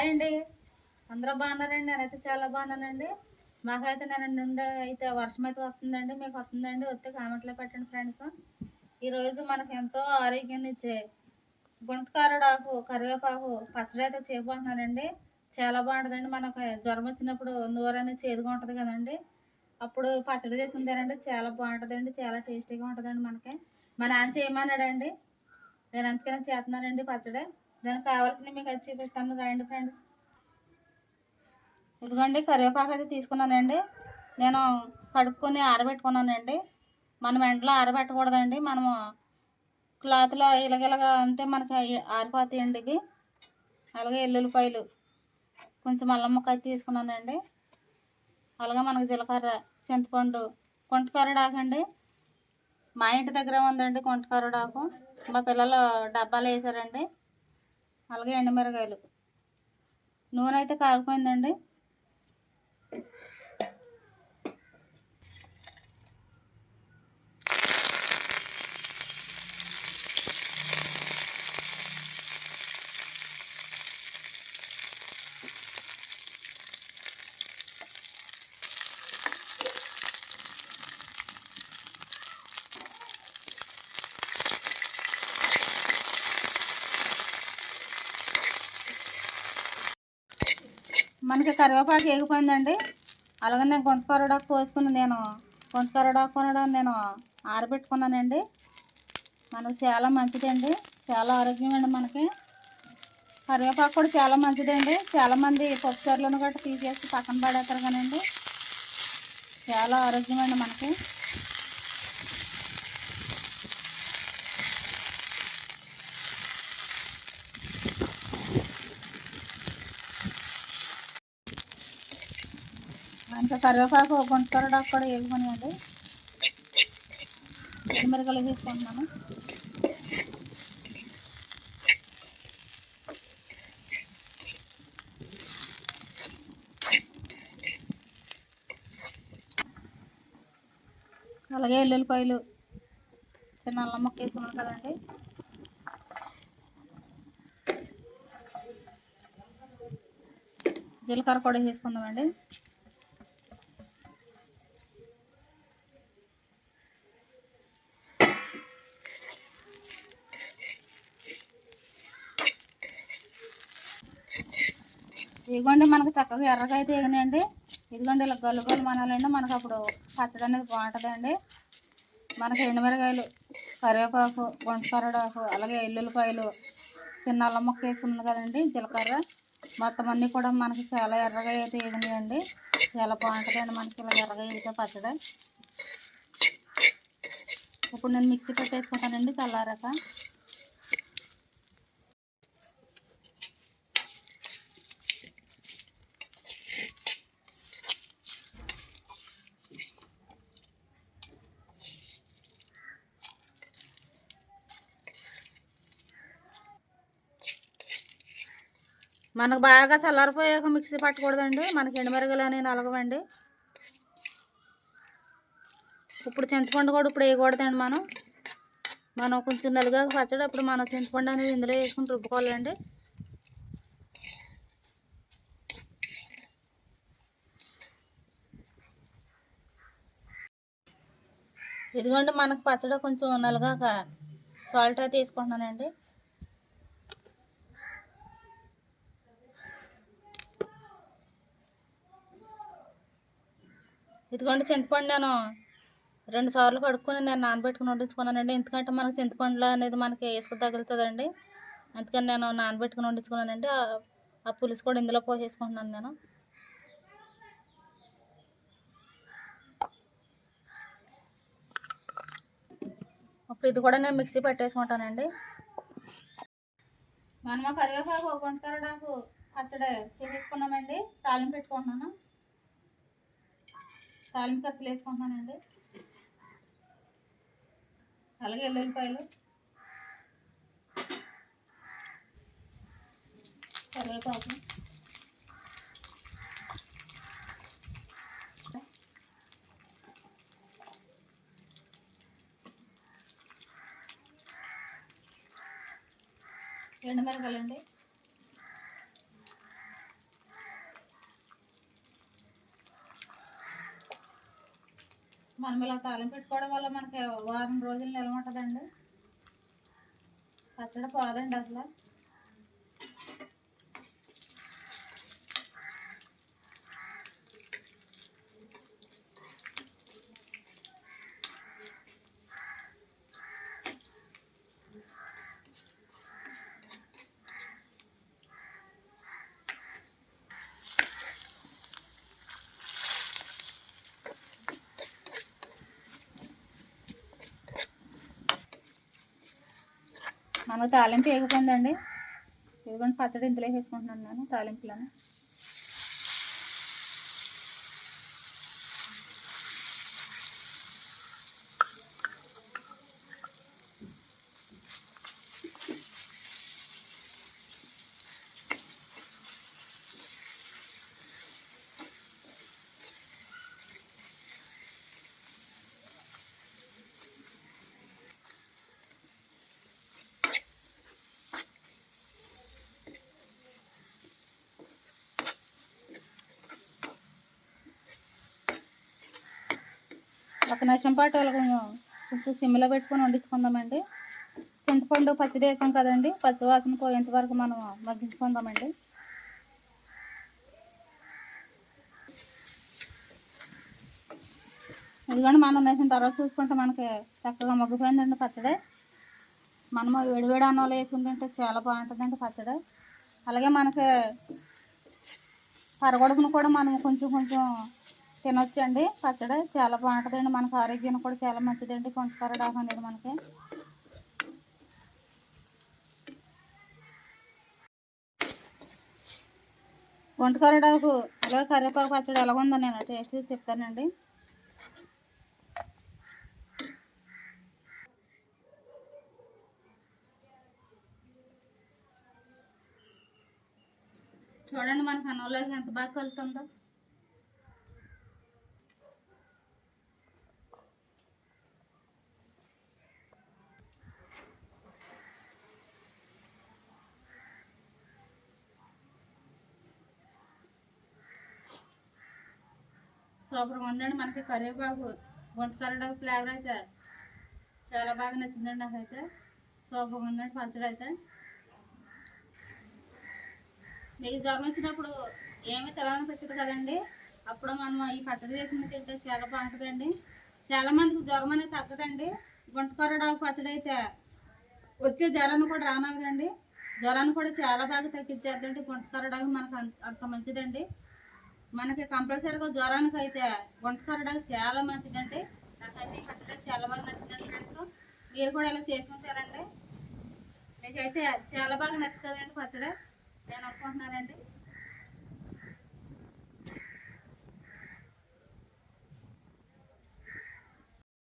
Hi అండి అందరూ బాగున్నారండి? నేనైతే చాలా బాగున్నానండి. మాకైతే నేను నుండి అయితే వర్షం అయితే వస్తుందండి. మీకు వస్తుందండి? వస్తే కామెంట్లో పెట్టండి ఫ్రెండ్స్. ఈరోజు మనకు ఎంతో ఆరోగ్యాన్ని ఇచ్చే గుంటకారడాకు కరివేపాకు పచ్చడి అయితే చేయబోతున్నానండి చాలా బాగుంటుందండి. మనకు జ్వరం వచ్చినప్పుడు నోరు అనేది చేదుగా ఉంటుంది కదండి. అప్పుడు పచ్చడి చేసి ఉందారండి చాలా బాగుంటుందండి. చాలా టేస్టీగా ఉంటుందండి మనకి. మా నాన్న చేయమన్నాడండి. నేను అందుకనే చేస్తున్నానండి పచ్చడి. దానికి కావాల్సినవి మీకు అది చూపిస్తాను రండి ఫ్రెండ్స్. ఇదిగోండి కరివేపాకు అయితే తీసుకున్నానండి. నేను కడుక్కొని ఆరబెట్టుకున్నానండి. మనం ఎండలో ఆరబెట్టకూడదండి. మనము క్లాత్లో ఇలాగ అంటే మనకి ఆరిపోతాయండి ఇవి. అలాగే ఎల్లుల్లిపాయలు కొంచెం అల్లం ముక్క తీసుకున్నానండి. అలాగే మనకు జీలకర్ర చింతపండు కొంటకరడాకండి మా ఇంటి దగ్గర ఉందండి కొంటకరడాకు మా పిల్లలు డబ్బాలు వేసారండి. అలాగే ఎండుమిరగాయలు. నూనె అయితే కాగిపోయిందండి మనకి కరివేపాకు ఏగిపోయిందండి. అలాగే నేను గుంట గుంటకరడాకు కోసుకుని నేను గుంట గుంటకరడాకు కొనడం నేను ఆరబెట్టుకున్నానండి. మనకు చాలా మంచిదండి. చాలా ఆరోగ్యం అండి మనకి. కరివేపాకు కూడా చాలా మంచిదండి. చాలామంది పప్పుచారులను గట్రా తీసేసి పక్కన పడేస్తారు కానండి చాలా ఆరోగ్యం అండి మనకి. కరివేపాకు గుంటకరడాకు కూడా అండి మిరకలు తీసుకుంటున్నాను అలాగే ఎల్లుల్లిపాయలు చిన్న అల్లం మొక్క వేసుకున్నాను కదండి. జీలకర్ర కూడా వేసుకుందామండి. ఇదిగోండి మనకు చక్కగా ఎర్రగా అయితే వేగినాయండి. ఇదిగోండి ఇలా గల్లు గల్లు మనాలండి. మనకు అప్పుడు పచ్చడి అనేది బాగుంటుందండి. మనకి ఎండుమిరకాయలు కరివేపాకు గుంటకరడాకు అలాగే ఎల్లుల్లిపాయలు చిన్న అల్లం మొక్క వేసుకున్నాను కదండి జీలకర్ర. మొత్తం అన్నీ కూడా మనకి చాలా ఎర్రగా అయితే వేగినాయండి. చాలా బాగుంటుందండి మనకి ఇలా ఎర్రగా ఎగితే పచ్చడి. ఇప్పుడు నేను మిక్సీ పెట్టేసుకుంటానండి చల్లారాక. మనకు బాగా చల్లారిపోయాక మిక్సీ పట్టకూడదండి. మనకి ఎండుమిరగలు అనేవి నలగవండి. ఇప్పుడు చింతపండు కూడా ఇప్పుడు వేయకూడదండి మనం. మనం కొంచెం నలుగా పచ్చడి అప్పుడు మనం చింతపండు అనేది ఇందులో వేసుకుని రుబ్బుకోవాలండి. ఇదిగోండి మనకు పచ్చడి కొంచెం నలుగాక సాల్ట్ అయితే వేసుకుంటున్నానండి. ఇదిగోండి చింతపండు నేను రెండు సార్లు కడుక్కొని నేను నానబెట్టుకుని వండించుకున్నానండి. ఎందుకంటే మనకి చింతపండులో అనేది మనకి ఇసుక తగులుతుందండి. అందుకని నేను నానబెట్టుకుని వండించుకున్నానండి. ఆ- ఆ పులుసు కూడా ఇందులో పోసేసుకుంటున్నాను నేను. ఇప్పుడు ఇది కూడా నేను మిక్సీ పెట్టేసుకుంటానండి. మనం కరివేపాకు గుంటకరడాకు పచ్చడి చేసేసుకున్నామండి. తాలింపు పెట్టుకుంటున్నాను. తాలింపు కసలు వేసుకుంటున్నానండి. అలాగే ఎల్లుల్లిపాయలు. కరివేపాకు. ఎండుమిరపకాయలండి. మనం ఇలా తాలింపు పెట్టుకోవడం వల్ల మనకి వారం రోజులు నిల్వ ఉంటుందండి పచ్చడి పోదండి అసలు. తాలింపు వేగిపోయిందండి ఇదిగోండి పచ్చడి ఇందులో వేసుకుంటున్నాను నేను తాలింపులను. ఒక నిమిషం పాటు వాళ్ళు కొంచెం కొంచెం సిమ్లో పెట్టుకొని వండించుకుందామండి. చింతపండు పచ్చిది వేసాం కదండి. పచ్చివాసన పోయేంత వరకు మనం మగ్గించుకుందామండి. ఇదిగోండి మనం వేసిన తర్వాత చూసుకుంటే మనకి చక్కగా మగ్గిపోయిందండి పచ్చడి. మనము వేడివేడి అన్నంలో వేసుకుంటుంటే చాలా బాగుంటుందండి పచ్చడి. అలాగే మనకి పరగొడుకును కూడా మనం కొంచెం కొంచెం తినొచ్చండి. పచ్చడి చాలా బాగుంటుందండి. మనకు ఆరోగ్యం కూడా చాలా మంచిదండి. కొంటకరడాకు అనేది మనకి. వంటకరడాకు అలాగే కరివేపాకు పచ్చడి ఎలా ఉందో నేను టేస్ట్ చెప్తానండి. చూడండి మనకు అన్నంలోకి ఎంత బాగా కలుతుందో సూపర్గా ఉందండి. మనకి కరివేపాకు వంటకరడాకు ఫ్లేవర్ అయితే చాలా బాగా నచ్చిందండి నాకైతే. సూపర్గా ఉందండి పచ్చడి అయితే. మీకు జ్వరం వచ్చినప్పుడు ఏమీ తినాలనిపించదు కదండి. అప్పుడు మనం ఈ పచ్చడి చేసింది తింటే చాలా బాగుంటుందండి. చాలా మందికి జ్వరం అనేది తగ్గదండి. గుంటకొరడాకు పచ్చడి అయితే వచ్చే జ్వరాన్ని కూడా రానవదండి జ్వరాన్ని కూడా చాలా బాగా తగ్గించేద్దండి. గుంటకొరడాకు మనకు అంత అంత మంచిదండి. మనకి కంపల్సరీగా జ్వరానికి అయితే వంటకరడానికి చాలా మంచిదండి. నాకైతే పచ్చడి చాలా బాగా నచ్చిందండి ఫ్రెండ్స్. మీరు కూడా ఇలా చేసుకుంటారండి మీకైతే చాలా బాగా నచ్చుతుందండి పచ్చడి. నేను అనుకుంటున్నానండి.